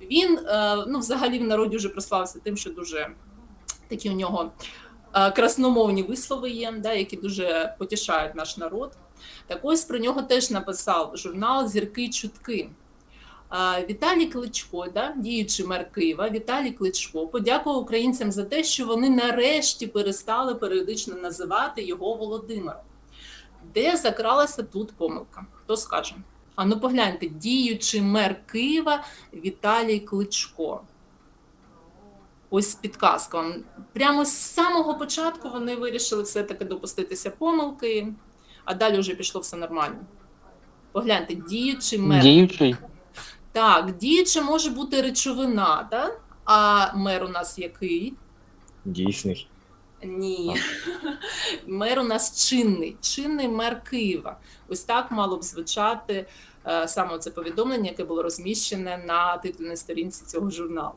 Він е, ну, взагалі в народі вже прославився тим, що дуже такі у нього е, красномовні вислови є, да, які дуже потішають наш народ. Так ось про нього теж написав журнал Зірки чутки. Е, Віталій Кличко, да, діючий мер Києва, Віталій Кличко подякував українцям за те, що вони нарешті перестали періодично називати його Володимиром. Де закралася тут помилка? Хто скаже? А ну погляньте, діючий мер Києва Віталій Кличко. Ось підказка. вам. Прямо з самого початку вони вирішили все-таки допуститися помилки, а далі вже пішло все нормально. Погляньте, діючий мер. Діючий. Так, діюча може бути речовина, так? А мер у нас який? Дійсний. Ні. Мер у нас чинний, чинний мер Києва. Ось так мало б звучати е, саме це повідомлення, яке було розміщене на титульній сторінці цього журналу.